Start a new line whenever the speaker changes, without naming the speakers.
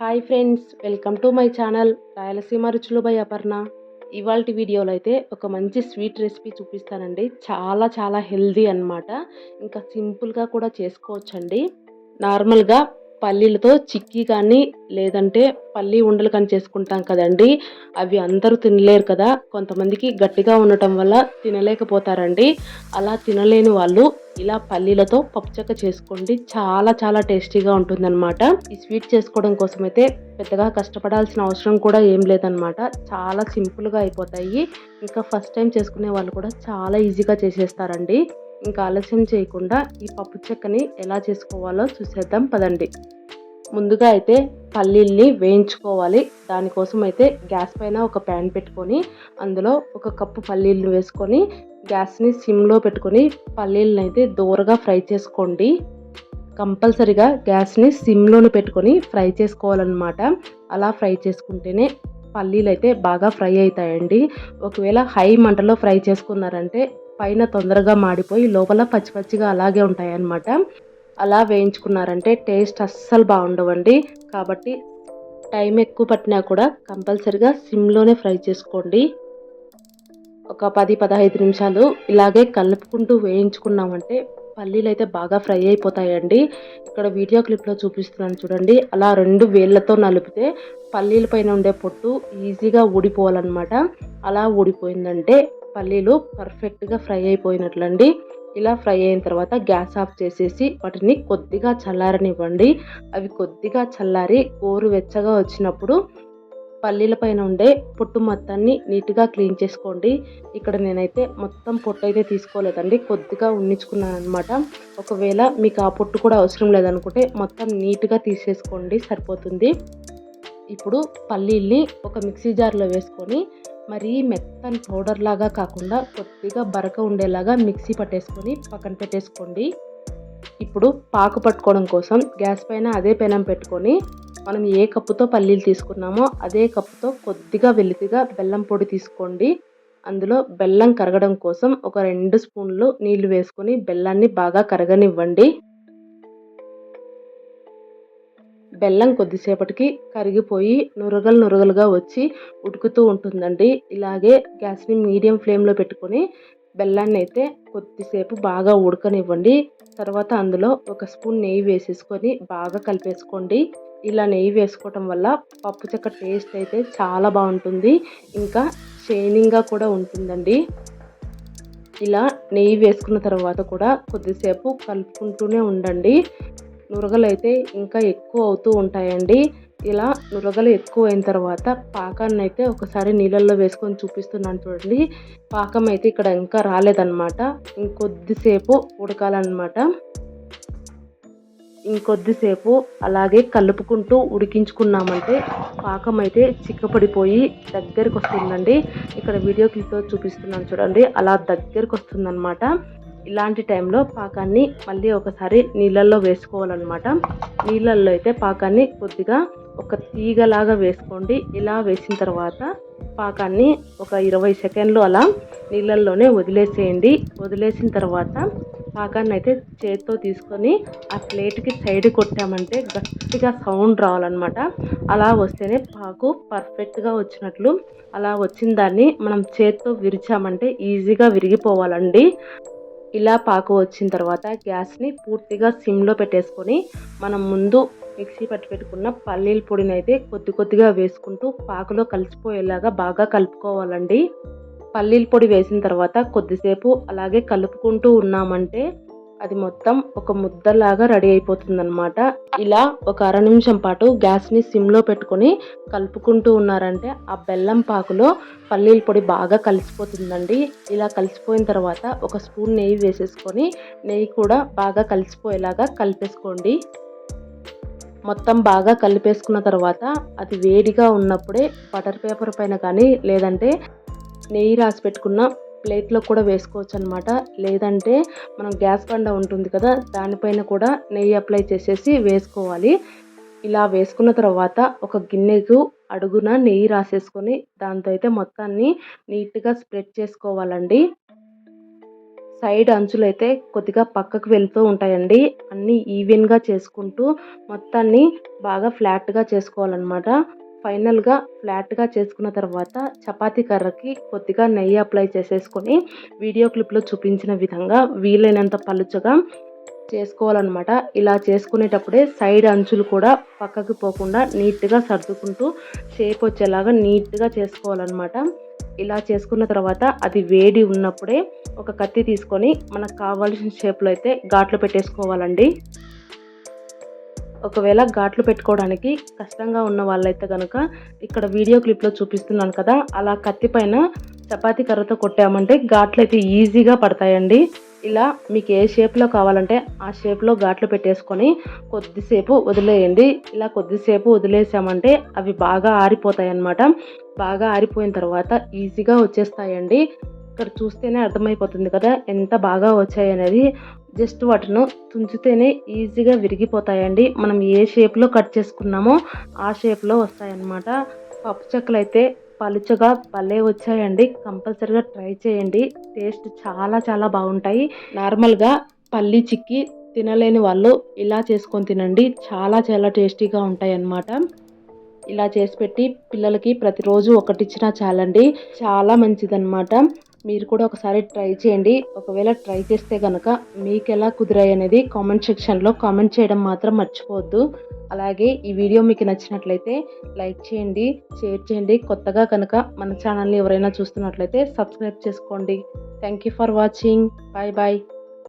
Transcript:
Hi friends welcome to my channel Rayalaseema రుచులు by Aparna. ఇవాళ వీడియోలో అయితే ఒక మంచి స్వీట్ రెసిపీ చూపిస్తానండి. చాలా చాలా హెల్దీ అన్నమాట. ఇంకా సింపుల్గా కూడా చేసుకోవచ్చండి. నార్మల్గా పల్లీలతో చిక్కీ కానీ లేదంటే పల్లీ ఉండలు కానీ చేసుకుంటాం కదండి. అవి అందరూ తినలేరు కదా. కొంతమందికి గట్టిగా ఉండటం వల్ల తినలేకపోతారండి. అలా తినలేని వాళ్ళు ఇలా పల్లీలతో పప్పుచక్క చేసుకోండి. చాలా చాలా టేస్టీగా ఉంటుందన్నమాట. ఈ స్వీట్ చేసుకోవడం కోసం అయితే పెద్దగా కష్టపడాల్సిన అవసరం కూడా ఏం లేదనమాట చాలా సింపుల్గా అయిపోతాయి. ఇంకా ఫస్ట్ టైం చేసుకునే వాళ్ళు కూడా చాలా ఈజీగా చేసేస్తారండి. ఇంకా ఆలస్యం చేయకుండా ఈ పప్పు చెక్కని ఎలా చేసుకోవాలో చూసేద్దాం. పదండి. ముందుగా అయితే పల్లీల్ని వేయించుకోవాలి. దానికోసం అయితే గ్యాస్ పైన ఒక ప్యాన్ పెట్టుకొని అందులో ఒక కప్పు పల్లీలను వేసుకొని గ్యాస్ని సిమ్లో పెట్టుకొని పల్లీలను అయితే దూరగా ఫ్రై చేసుకోండి. కంపల్సరిగా గ్యాస్ని సిమ్లోనే పెట్టుకొని ఫ్రై చేసుకోవాలన్నమాట. అలా ఫ్రై చేసుకుంటేనే పల్లీలు అయితే బాగా ఫ్రై అవుతాయండి. ఒకవేళ హై మంటలో ఫ్రై చేసుకున్నారంటే పైన తొందరగా మాడిపోయి లోపల పచ్చి పచ్చిగా అలాగే ఉంటాయన్నమాట. అలా వేయించుకున్నారంటే టేస్ట్ అస్సలు బాగుండవండి. కాబట్టి టైం ఎక్కువ పట్టినా కూడా కంపల్సరిగా సిమ్లోనే ఫ్రై చేసుకోండి. ఒక పది పదహైదు నిమిషాలు ఇలాగే కలుపుకుంటూ వేయించుకున్నామంటే పల్లీలు అయితే బాగా ఫ్రై అయిపోతాయండి. ఇక్కడ వీడియో క్లిప్లో చూపిస్తున్నాను చూడండి. అలా రెండు వేళ్ళతో నలిపితే పల్లీల పైన ఉండే పొట్టు ఈజీగా ఊడిపోవాలన్నమాట. అలా ఊడిపోయిందంటే పల్లీలు పర్ఫెక్ట్గా ఫ్రై అయిపోయినట్లండి. ఇలా ఫ్రై అయిన తర్వాత గ్యాస్ ఆఫ్ చేసేసి వాటిని కొద్దిగా చల్లారనివ్వండి. అవి కొద్దిగా చల్లారి గోరు వెచ్చగా వచ్చినప్పుడు పల్లీల పైన ఉండే పొట్టు మొత్తాన్ని నీట్గా క్లీన్ చేసుకోండి. ఇక్కడ నేనైతే మొత్తం పొట్టు అయితే తీసుకోలేదండి. కొద్దిగా ఉన్నించుకున్నాను అనమాట ఒకవేళ మీకు ఆ పొట్టు కూడా అవసరం లేదనుకుంటే మొత్తం నీట్గా తీసేసుకోండి సరిపోతుంది. ఇప్పుడు పల్లీల్ని ఒక మిక్సీ జార్లో వేసుకొని మరీ మెత్తని పౌడర్ లాగా కాకుండా కొద్దిగా బరక ఉండేలాగా మిక్సీ పట్టేసుకొని పక్కన పెట్టేసుకోండి. ఇప్పుడు పాకు పట్టుకోవడం కోసం గ్యాస్ పైన అదే పెనం పెట్టుకొని మనం ఏ కప్పుతో పల్లీలు తీసుకున్నామో అదే కప్పుతో కొద్దిగా వెలితిగా బెల్లం పొడి తీసుకోండి. అందులో బెల్లం కరగడం కోసం ఒక రెండు స్పూన్లు నీళ్ళు వేసుకొని బెల్లాన్ని బాగా కరగనివ్వండి. బెల్లం కొద్దిసేపటికి కరిగిపోయి నురగలు నురగలుగా వచ్చి ఉడుకుతూ ఉంటుందండి. ఇలాగే గ్యాస్ని మీడియం ఫ్లేమ్లో పెట్టుకొని బెల్లాన్ని అయితే కొద్దిసేపు బాగా ఉడకనివ్వండి. తర్వాత అందులో ఒక స్పూన్ నెయ్యి వేసేసుకొని బాగా కలిపేసుకోండి. ఇలా నెయ్యి వేసుకోవటం వల్ల పప్పు చెక్క టేస్ట్ అయితే చాలా బాగుంటుంది. ఇంకా షైనింగ్గా కూడా ఉంటుందండి. ఇలా నెయ్యి వేసుకున్న తర్వాత కూడా కొద్దిసేపు కలుపుకుంటూనే ఉండండి. నురగలు అయితే ఇంకా ఎక్కువ అవుతూ ఉంటాయండి. ఇలా నురగలు ఎక్కువ అయిన తర్వాత పాకాన్ని అయితే ఒకసారి నీళ్ళల్లో వేసుకొని చూపిస్తున్నాను చూడండి. పాకం అయితే ఇక్కడ ఇంకా రాలేదన్నమాట. ఇంకొద్దిసేపు ఉడకాలన్నమాట. ఇంకొద్దిసేపు అలాగే కలుపుకుంటూ ఉడికించుకున్నామంటే పాకం అయితే చిక్కపడిపోయి దగ్గరికి వస్తుందండి ఇక్కడ వీడియో క్లిప్లో చూపిస్తున్నాను చూడండి. అలా దగ్గరికి వస్తుందన్నమాట ఇలాంటి టైంలో పాకాన్ని మళ్ళీ ఒకసారి నీళ్ళల్లో వేసుకోవాలన్నమాట. నీళ్ళల్లో అయితే పాకాన్ని కొద్దిగా ఒక తీగలాగా వేసుకోండి. ఇలా వేసిన తర్వాత పాకాన్ని ఒక ఇరవై సెకండ్లు అలా నీళ్ళల్లోనే వదిలేసేయండి. వదిలేసిన తర్వాత పాకాన్ని అయితే చేతితో తీసుకొని ఆ ప్లేట్కి సైడ్ కొట్టామంటే గట్టిగా సౌండ్ రావాలన్నమాట. అలా వస్తేనే పాకు పర్ఫెక్ట్గా వచ్చినట్లు. అలా వచ్చిన దాన్ని మనం చేతితో విరిచామంటే ఈజీగా విరిగిపోవాలండి. ఇలా పాకు వచ్చిన తర్వాత గ్యాస్ని పూర్తిగా సిమ్లో పెట్టేసుకొని మనం ముందు మిక్సీ పట్టి పెట్టుకున్న పల్లీల పొడిని అయితే కొద్ది కొద్దిగా వేసుకుంటూ పాకులో కలిసిపోయేలాగా బాగా కలుపుకోవాలండి. పల్లీల పొడి వేసిన తర్వాత కొద్దిసేపు అలాగే కలుపుకుంటూ ఉన్నామంటే అది మొత్తం ఒక ముద్దలాగా రెడీ అయిపోతుంది అనమాట ఇలా ఒక అర నిమిషం పాటు గ్యాస్ని సిమ్లో పెట్టుకొని కలుపుకుంటూ ఉన్నారంటే ఆ బెల్లం పాకులో పల్లీల పొడి బాగా కలిసిపోతుందండి. ఇలా కలిసిపోయిన తర్వాత ఒక స్పూన్ నెయ్యి వేసేసుకొని నెయ్యి కూడా బాగా కలిసిపోయేలాగా కలిపేసుకోండి. మొత్తం బాగా కలిపేసుకున్న తర్వాత అది వేడిగా ఉన్నప్పుడే బటర్ పేపర్ పైన కానీ లేదంటే నెయ్యి రాసి పెట్టుకున్న ప్లేట్లో కూడా వేసుకోవచ్చు అనమాట లేదంటే మనం గ్యాస్ బండ ఉంటుంది కదా దానిపైన కూడా నెయ్యి అప్లై చేసేసి వేసుకోవాలి. ఇలా వేసుకున్న తర్వాత ఒక గిన్నెకు అడుగున నెయ్యి రాసేసుకొని దాంతో అయితే మొత్తాన్ని నీట్గా స్ప్రెడ్ చేసుకోవాలండి. సైడ్ అంచులైతే కొద్దిగా పక్కకు వెళ్తూ ఉంటాయండి. అన్నీ ఈవెన్గా చేసుకుంటూ మొత్తాన్ని బాగా ఫ్లాట్గా చేసుకోవాలన్నమాట. ఫైనల్గా ఫ్లాట్గా చేసుకున్న తర్వాత చపాతీ కర్రకి కొద్దిగా నెయ్యి అప్లై చేసేసుకొని వీడియో క్లిప్లో చూపించిన విధంగా వీలైనంత పలుచగా చేసుకోవాలన్నమాట. ఇలా చేసుకునేటప్పుడే సైడ్ అంచులు కూడా పక్కకి పోకుండా నీట్గా సర్దుకుంటూ షేప్ వచ్చేలాగా నీట్గా చేసుకోవాలన్నమాట. ఇలా చేసుకున్న తర్వాత అది వేడి ఉన్నప్పుడే ఒక కత్తి తీసుకొని మనకు కావాల్సిన షేప్లో అయితే ఘాట్లు పెట్టేసుకోవాలండి. ఒకవేళ ఘాట్లు పెట్టుకోవడానికి కష్టంగా ఉన్న వాళ్ళైతే కనుక ఇక్కడ వీడియో క్లిప్లో చూపిస్తున్నాను కదా అలా కత్తి పైన చపాతీ కర్రతో కొట్టామంటే ఘాట్లు అయితే ఈజీగా పడతాయండి. ఇలా మీకు ఏ షేప్లో కావాలంటే ఆ షేప్లో ఘాట్లు పెట్టేసుకొని కొద్దిసేపు వదిలేయండి. ఇలా కొద్దిసేపు వదిలేసామంటే అవి బాగా ఆరిపోతాయి అన్నమాట బాగా ఆరిపోయిన తర్వాత ఈజీగా వచ్చేస్తాయండి. ఇక్కడ చూస్తేనే అర్థమైపోతుంది కదా ఎంత బాగా వచ్చాయి అనేది. జస్ట్ వాటిను తుంచితేనే ఈజీగా విరిగిపోతాయండి. మనం ఏ షేప్లో కట్ చేసుకున్నామో ఆ షేప్లో వస్తాయన్నమాట. పప్పు చెక్కలు అయితే పలుచగా భలే వచ్చాయండి. కంపల్సరిగా ట్రై చేయండి. టేస్ట్ చాలా చాలా బాగుంటాయి. నార్మల్గా పల్లి చిక్కి తినలేని వాళ్ళు ఇలా చేసుకొని తినండి. చాలా చాలా టేస్టీగా ఉంటాయి అన్నమాట ఇలా చేసి పెట్టి పిల్లలకి ప్రతిరోజు ఒకటిచ్చినా చాలండి. చాలా మంచిదన్నమాట. మీరు కూడా ఒకసారి ట్రై చేయండి. ఒకవేళ ట్రై చేస్తే కనుక మీకు ఎలా కుదిరాయి అనేది కామెంట్ సెక్షన్లో కామెంట్ చేయడం మాత్రం మర్చిపోవద్దు. అలాగే ఈ వీడియో మీకు నచ్చినట్లయితే లైక్ చేయండి షేర్ చేయండి. కొత్తగా కనుక మన ఛానల్ని ఎవరైనా చూస్తున్నట్లయితే సబ్స్క్రైబ్ చేసుకోండి. Thank you for watching. Bye bye.